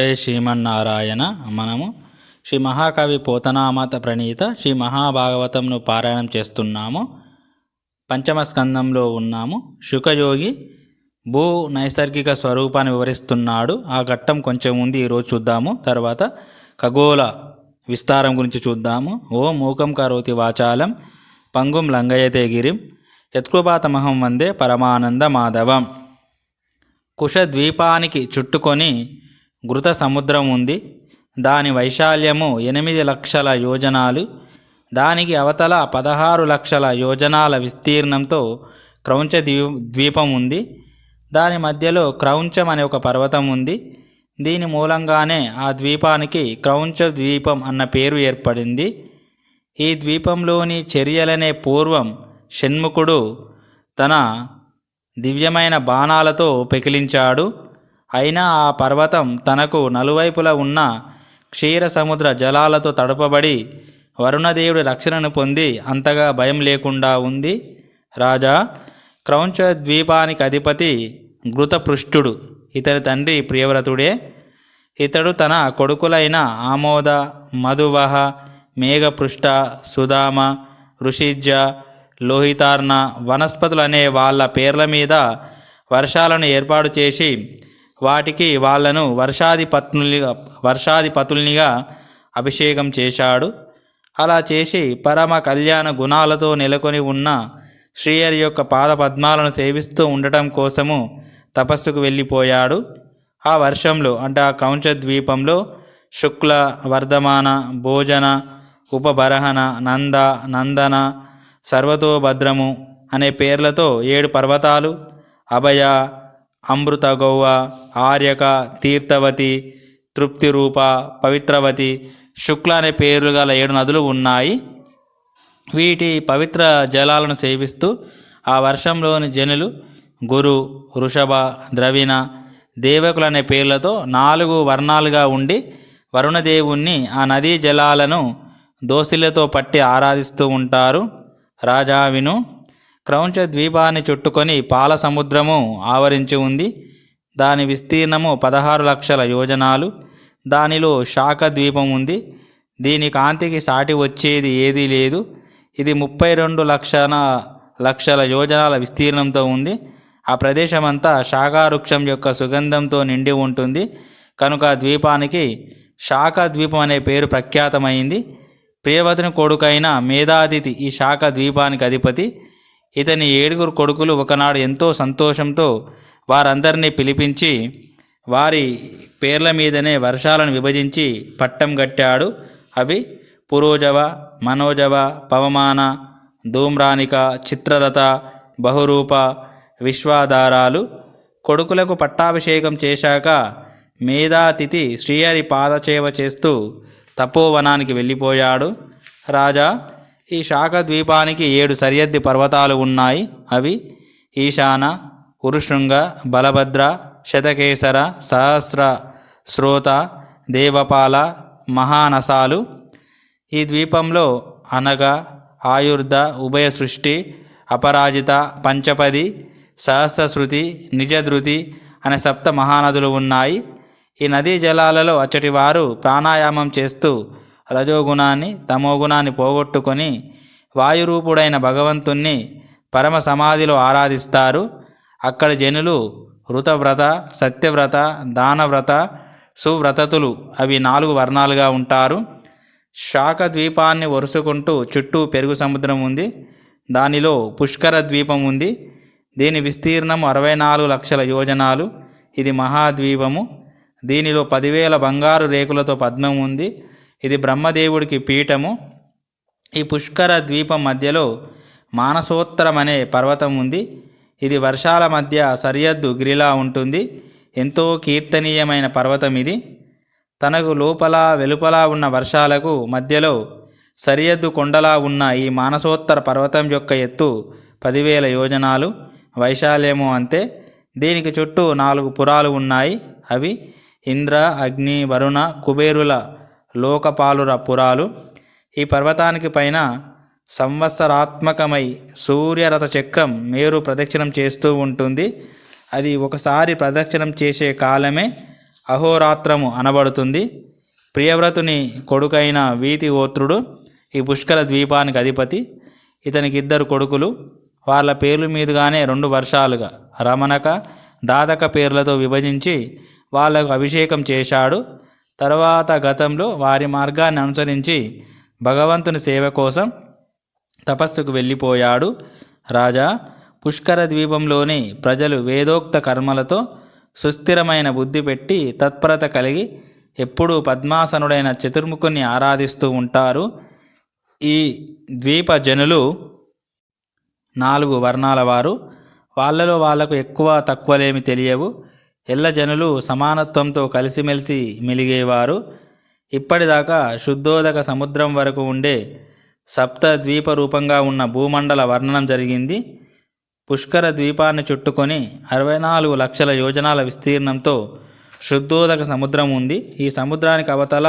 జై శ్రీమన్నారాయణ మనము. శ్రీ మహాకవి పోతనామాత ప్రణీత శ్రీ మహాభాగవతంను పారాయణం చేస్తున్నాము. పంచమ స్కందంలో ఉన్నాము. శుకయోగి భూ నైసర్గిక స్వరూపాన్ని వివరిస్తున్నాడు. ఆ ఘట్టం కొంచెం ఉంది ఈరోజు చూద్దాము. తర్వాత ఖగోళ విస్తారం గురించి చూద్దాము. ఓ మూకం కరోతి వాచాలం పంగుం లంగయతే గిరిం యత్కృపాతమహం వందే పరమానంద మాధవం. కుషద్వీపానికి చుట్టుకొని ఘృత సముద్రం ఉంది. దాని వైశాల్యము ఎనిమిది లక్షల యోజనాలు. దానికి అవతల పదహారు లక్షల యోజనాల విస్తీర్ణంతో క్రౌంచ ద్వీపం ఉంది. దాని మధ్యలో క్రౌంచం అనే ఒక పర్వతం ఉంది. దీని మూలంగానే ఆ ద్వీపానికి క్రౌంచ ద్వీపం అన్న పేరు ఏర్పడింది. ఈ ద్వీపంలోని చర్యలనే పూర్వం షణ్ముఖుడు తన దివ్యమైన బాణాలతో పెకిలించాడు. అయినా ఆ పర్వతం తనకు నలువైపులా ఉన్న క్షీర సముద్ర జలాలతో తడపబడి వరుణదేవుడి రక్షణను పొంది అంతగా భయం లేకుండా ఉంది. రాజా క్రౌంచ ద్వీపానికి అధిపతి ఘృతపృష్ఠుడు ఇతని తండ్రి ప్రియవ్రతుడే. ఇతడు తన కొడుకులైన ఆమోద మధువహ మేఘపృష్ఠ సుధామ ఋషిజ లోహితార్ణ వనస్పతులు అనే వాళ్ళ పేర్ల మీద వర్షాలను ఏర్పాటు చేసి వాటికి వాళ్ళను వర్షాధిపత్నులుగా వర్షాధిపతుల్నిగా అభిషేకం చేశాడు. అలా చేసి పరమ కళ్యాణ గుణాలతో నెలకొని ఉన్న శ్రీహరి యొక్క పాద పద్మాలను సేవిస్తూ ఉండటం కోసము తపస్సుకు వెళ్ళిపోయాడు. ఆ వర్షంలో అంటే ఆ కౌంచ ద్వీపంలో శుక్ల వర్ధమాన భోజన ఉపబరహన నంద నందన సర్వతోభద్రము అనే పేర్లతో ఏడు పర్వతాలు అభయ అమృత గౌవ ఆర్యక తీర్థవతి తృప్తి రూప పవిత్రవతి శుక్ల అనే పేర్లు గల ఏడు నదులు ఉన్నాయి. వీటి పవిత్ర జలాలను సేవిస్తూ ఆ వర్షంలోని జనులు గురు వృషభ ద్రవిణ దేవకులు అనే పేర్లతో నాలుగు వర్ణాలుగా ఉండి వరుణదేవుణ్ణి ఆ నదీ జలాలను దోసిలతో పట్టి ఆరాధిస్తూ ఉంటారు. రాజా విను క్రౌంచ ద్వీపాన్ని చుట్టుకొని పాల సముద్రము ఆవరించి ఉంది. దాని విస్తీర్ణము పదహారు లక్షల యోజనాలు. దానిలో శాఖ ద్వీపం ఉంది. దీని కాంతికి సాటి వచ్చేది ఏదీ లేదు. ఇది ముప్పై రెండు లక్షల లక్షల యోజనాల విస్తీర్ణంతో ఉంది. ఆ ప్రదేశమంతా శాఖావృక్షం యొక్క సుగంధంతో నిండి ఉంటుంది. కనుక ఆ ద్వీపానికి శాఖ ద్వీపం అనే పేరు ప్రఖ్యాతమైంది. ప్రియవతిని కొడుకైన మేధాతిథి ఈ శాఖ ద్వీపానికి అధిపతి. ఇతని ఏడుగురు కొడుకులు ఒకనాడు ఎంతో సంతోషంతో వారందరినీ పిలిపించి వారి పేర్ల మీదనే వర్షాలను విభజించి పట్టం కట్టాడు. అవి పురోజవ మనోజవ పవమాన ధూమ్రానిక చిత్రరథ బహురూప విశ్వాధారాలు. కొడుకులకు పట్టాభిషేకం చేశాక మేధాతిథి శ్రీహరి పాదచేవ చేస్తూ తపోవనానికి వెళ్ళిపోయాడు. రాజా ఈ శాఖ ద్వీపానికి ఏడు సరిహద్దు పర్వతాలు ఉన్నాయి. అవి ఈశాన ఉరుశృంగ బలభద్ర శతకేసర సహస్ర శ్రోత దేవపాల మహానసాలు. ఈ ద్వీపంలో అనగ ఆయుర్ధ ఉభయ సృష్టి అపరాజిత పంచపది సహస్రశృతి నిజధృతి అనే సప్త మహానదులు ఉన్నాయి. ఈ నదీ జలాలలో అచ్చటి వారు ప్రాణాయామం చేస్తూ రజోగుణాన్ని తమోగుణాన్ని పోగొట్టుకొని వాయురూపుడైన భగవంతుణ్ణి పరమ సమాధిలో ఆరాధిస్తారు. అక్కడ జనులు వృతవ్రత సత్యవ్రత దానవ్రత సువ్రతతులు అవి నాలుగు వర్ణాలుగా ఉంటారు. శాఖ ద్వీపాన్ని వరుసుకుంటూ చుట్టూ పెరుగు సముద్రం ఉంది. దానిలో పుష్కర ద్వీపం ఉంది. దీని విస్తీర్ణం అరవై నాలుగు లక్షల యోజనాలు. ఇది మహాద్వీపము. దీనిలో పదివేల బంగారు రేకులతో పద్మం ఉంది. ఇది బ్రహ్మదేవుడికి పీఠము. ఈ పుష్కర ద్వీపం మధ్యలో మానసోత్తరం అనే పర్వతం ఉంది. ఇది వర్షాల మధ్య సరిహద్దు గిరిలా ఉంటుంది. ఎంతో కీర్తనీయమైన పర్వతం ఇది. తనకు లోపల వెలుపల ఉన్న వర్షాలకు మధ్యలో సరిహద్దు కొండలా ఉన్న ఈ మానసోత్తర పర్వతం యొక్క ఎత్తు పదివేల యోజనాలు. వైశాల్యము అంతే. దీనికి చుట్టూ నాలుగు పురాలు ఉన్నాయి. అవి ఇంద్ర అగ్ని వరుణ కుబేరుల లోకపాలుర పురాలు. ఈ పర్వతానికి పైన సంవత్సరాత్మకమై సూర్యరథ చక్రం మేరు ప్రదక్షిణం చేస్తూ ఉంటుంది. అది ఒకసారి ప్రదక్షిణం చేసే కాలమే అహోరాత్రము అనబడుతుంది. ప్రియవ్రతుని కొడుకైన వీతి ఓత్రుడు ఈ పుష్కర ద్వీపానికి అధిపతి. ఇతనికి ఇద్దరు కొడుకులు. వాళ్ళ పేర్ల మీదుగానే రెండు వర్షాలుగా రమణక దాదక పేర్లతో విభజించి వాళ్ళకు అభిషేకం చేశాడు. తర్వాత గతంలో వారి మార్గాన్ని అనుసరించి భగవంతుని సేవ కోసం తపస్సుకు వెళ్ళిపోయాడు రాజా. పుష్కర ద్వీపంలోని ప్రజలు వేదోక్త కర్మలతో సుస్థిరమైన బుద్ధి పెట్టి తత్పరత కలిగి ఎప్పుడూ పద్మాసనుడైన చతుర్ముఖుని ఆరాధిస్తూ ఉంటారు. ఈ ద్వీప జనులు నాలుగు వర్ణాల వారు. వాళ్ళలో వాళ్ళకు ఎక్కువ తక్కువలేమి తెలియవు. ఎల్ల జనులు సమానత్వంతో కలిసిమెలిసి మెలిగేవారు. ఇప్పటిదాకా శుద్ధోదక సముద్రం వరకు ఉండే సప్త ద్వీప రూపంగా ఉన్న భూమండల వర్ణనం జరిగింది. పుష్కర ద్వీపాన్ని చుట్టుకొని అరవై నాలుగు లక్షల యోజనాల విస్తీర్ణంతో శుద్ధోదక సముద్రం ఉంది. ఈ సముద్రానికి అవతల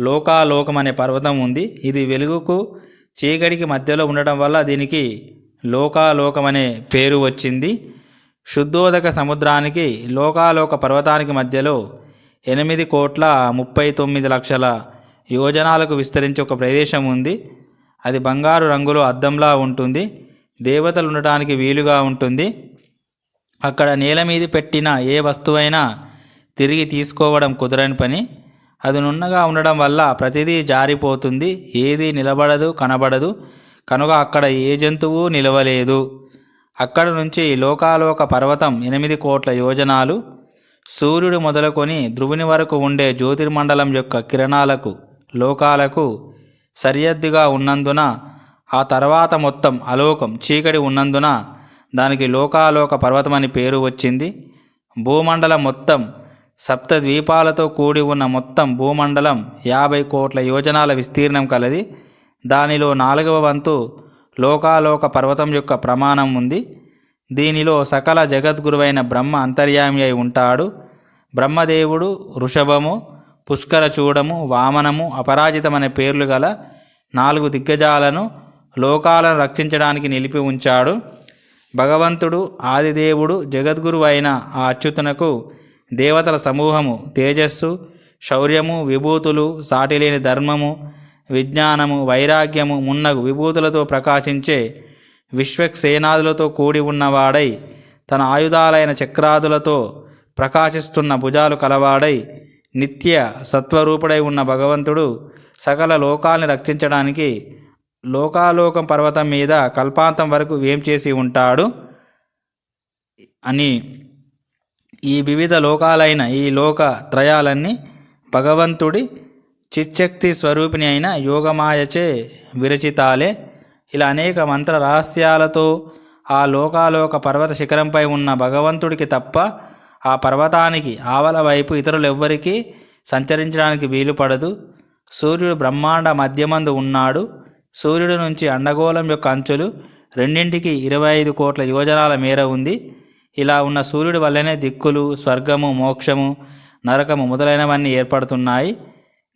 లోకాలోకం అనే పర్వతం ఉంది. ఇది వెలుగుకు చీకటికి మధ్యలో ఉండటం వల్ల దీనికి లోకాలోకం అనే పేరు వచ్చింది. శుద్ధోదక సముద్రానికి లోకాలోక పర్వతానికి మధ్యలో ఎనిమిది కోట్ల ముప్పై తొమ్మిది లక్షల యోజనాలకు విస్తరించి ఒక ప్రదేశం ఉంది. అది బంగారు రంగులో అద్దంలా ఉంటుంది. దేవతలు ఉండటానికి వీలుగా ఉంటుంది. అక్కడ నేల మీద పెట్టిన ఏ వస్తువైనా తిరిగి తీసుకోవడం కుదరని పని. అది నున్నగా ఉండడం వల్ల ప్రతిదీ జారిపోతుంది. ఏది నిలబడదు కనబడదు. కనుక అక్కడ ఏ జంతువు నిలవలేదు. అక్కడ నుంచి లోకాలోక పర్వతం ఎనిమిది కోట్ల యోజనాలు సూర్యుడు మొదలుకొని ధ్రువుని వరకు ఉండే జ్యోతిర్మండలం యొక్క కిరణాలకు లోకాలకు సరిహద్దుగా ఉన్నందున ఆ తర్వాత మొత్తం అలోకం చీకటి ఉన్నందున దానికి లోకాలోక పర్వతం అని పేరు వచ్చింది. భూమండలం మొత్తం సప్త ద్వీపాలతో కూడి ఉన్న మొత్తం భూమండలం యాభై కోట్ల యోజనాల విస్తీర్ణం కలది. దానిలో నాలుగవ వంతు లోకాలోక పర్వతం యొక్క ప్రమాణం ఉంది. దీనిలో సకల జగద్గురువైన బ్రహ్మ అంతర్యామి అయి ఉంటాడు. బ్రహ్మదేవుడు వృషభము పుష్కర చూడము వామనము అపరాజితమనే పేర్లు గల నాలుగు దిగ్గజాలను లోకాలను రక్షించడానికి నిలిపి ఉంచాడు. భగవంతుడు ఆదిదేవుడు జగద్గురు అయిన ఆ అచ్యుతునకు దేవతల సమూహము తేజస్సు శౌర్యము విభూతులు సాటిలేని ధర్మము విజ్ఞానము వైరాగ్యము మున్నగు విభూతులతో ప్రకాశించే విశ్వక్సేనాదులతో కూడి ఉన్నవాడై తన ఆయుధాలైన చక్రాదులతో ప్రకాశిస్తున్న భుజాలు కలవాడై నిత్య సత్వరూపుడై ఉన్న భగవంతుడు సకల లోకాల్ని రక్షించడానికి లోకాలోకం పర్వతం మీద కల్పాంతం వరకు వేం చేసి ఉంటాడు? అని ఈ వివిధ లోకాలైన ఈ లోక త్రయాలన్నీ భగవంతుడి చిచ్చక్తి స్వరూపిణి అయిన యోగమాయచే విరచితాలే. ఇలా అనేక మంత్ర రహస్యాలతో ఆ లోకాలోక పర్వత శిఖరంపై ఉన్న భగవంతుడికి తప్ప ఆ పర్వతానికి ఆవల వైపు ఇతరులు ఎవ్వరికీ సంచరించడానికి వీలు పడదు సూర్యుడు బ్రహ్మాండ మధ్యమందు ఉన్నాడు. సూర్యుడి నుంచి అండగోళం యొక్క అంచులు రెండింటికి ఇరవై ఐదు కోట్ల యోజనాల మేర ఉంది. ఇలా ఉన్న సూర్యుడి వల్లనే దిక్కులు స్వర్గము మోక్షము నరకము మొదలైనవన్నీ ఏర్పడుతున్నాయి.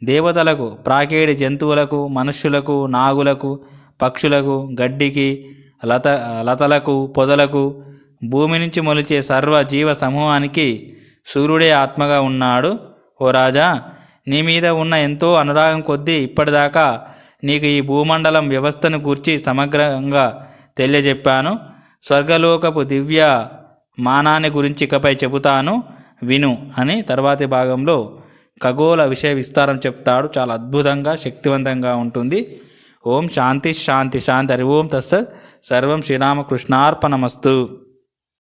దేవతలకు ప్రాకేడి జంతువులకు మనుష్యులకు నాగులకు పక్షులకు గడ్డికి లత లతలకు పొదలకు భూమి నుంచి మొలిచే సర్వ జీవ సమూహానికి సూర్యుడే ఆత్మగా ఉన్నాడు. ఓ రాజా నీ మీద ఉన్న ఎంతో అనురాగం కొద్దీ ఇప్పటిదాకా నీకు ఈ భూమండలం వ్యవస్థను గూర్చి సమగ్రంగా తెలియజెప్పాను. స్వర్గలోకపు దివ్య మానాన్ని గురించి ఇకపై చెబుతాను. విను అని తర్వాతి భాగంలో ఖగోళ విషయ విస్తారం చెప్తాడు. చాలా అద్భుతంగా శక్తివంతంగా ఉంటుంది. ఓం శాంతి శాంతి శాంతి. హరి ఓం తస్సత్ సర్వం శ్రీరామకృష్ణార్పణమస్తు.